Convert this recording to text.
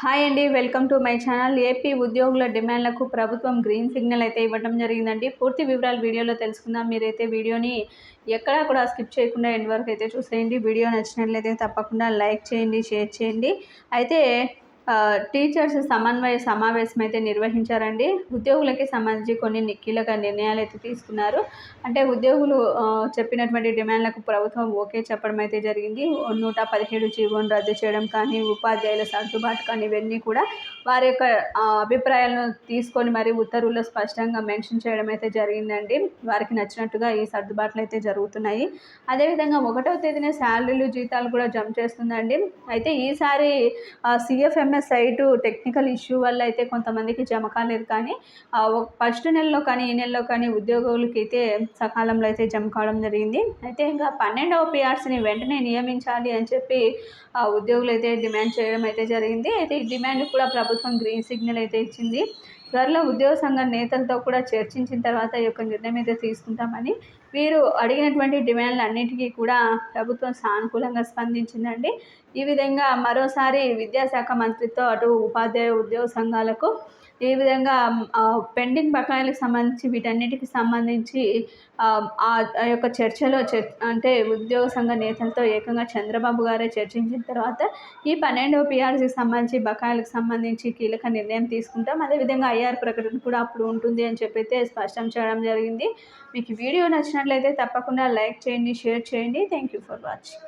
Hi అండి welcome to my channel. AP ఉద్యోగుల డిమాండ్లకు ప్రభుత్వం గ్రీన్ సిగ్నల్ అయితే ఇవ్వడం జరిగిందండి. పూర్తి వివరాలు వీడియోలో తెలుసుకుందాం. మీరైతే వీడియోని ఎక్కడా కూడా స్కిప్ చేయకుండా ఎండ్ వరకు అయితే చూసేయండి. వీడియో నచ్చినట్లయితే తప్పకుండా లైక్ చేయండి షేర్ చేయండి. అయితే టీచర్స్ సమన్వయ సమావేశం అయితే నిర్వహించారండి. ఉద్యోగులకి సంబంధించి కొన్ని కీలక నిర్ణయాలు అయితే తీసుకున్నారు. అంటే ఉద్యోగులు చెప్పినటువంటి డిమాండ్లకు ప్రభుత్వం ఓకే చెప్పడం అయితే జరిగింది. నూట పదిహేడు జీవోను రద్దు చేయడం కానీ ఉపాధ్యాయుల సర్దుబాటు కానీ ఇవన్నీ కూడా వారి యొక్క అభిప్రాయాలను తీసుకొని మరి ఉత్తర్వుల్లో స్పష్టంగా మెన్షన్ చేయడం అయితే జరిగిందండి. వారికి నచ్చినట్టుగా ఈ సర్దుబాట్లు అయితే జరుగుతున్నాయి. అదేవిధంగా ఒకటవ తేదీన శాలరీలు జీతాలు కూడా జంప్ చేస్తుందండి. అయితే ఈసారి సిఎఫ్ఎంఎస్ సైటు టెక్నికల్ ఇష్యూ వల్ల అయితే కొంతమందికి జమ కాలేదు కానీ ఫస్ట్ నెలలో కానీ ఈ నెలలో కానీ ఉద్యోగులకి అయితే సకాలంలో అయితే జమ కావడం జరిగింది. అయితే ఇంకా పన్నెండవ పిఆర్సీని వెంటనే నియమించాలి అని చెప్పి ఆ ఉద్యోగులు అయితే డిమాండ్ చేయడం అయితే జరిగింది. అయితే ఈ డిమాండ్ కూడా ప్రభుత్వం గ్రీన్ సిగ్నల్ అయితే ఇచ్చింది. త్వరలో ఉద్యోగ సంఘ నేతలతో కూడా చర్చించిన తర్వాత ఈ యొక్క నిర్ణయం అయితే తీసుకుంటామని వీరు అడిగినటువంటి డిమాండ్లు అన్నింటికీ కూడా ప్రభుత్వం సానుకూలంగా స్పందించిందండి. ఈ విధంగా మరోసారి విద్యాశాఖ మంత్రితో అటు ఉపాధ్యాయ ఉద్యోగ సంఘాలకు ఈ విధంగా పెండింగ్ బకాయిలకు సంబంధించి వీటన్నిటికి సంబంధించి ఆ యొక్క చర్చలో చర్ అంటే ఉద్యోగ సంఘ నేతలతో ఏకంగా చంద్రబాబు గారే చర్చించిన తర్వాత ఈ పన్నెండవ పిఆర్సీకి సంబంధించి బకాయిలకు సంబంధించి కీలక నిర్ణయం తీసుకుంటాం. అదేవిధంగా ఐఆర్ ప్రకటన కూడా అప్పుడు ఉంటుంది అని చెప్పైతే స్పష్టం చేయడం జరిగింది. మీకు వీడియో నచ్చినట్లయితే తప్పకుండా లైక్ చేయండి షేర్ చేయండి. Thank you for watching.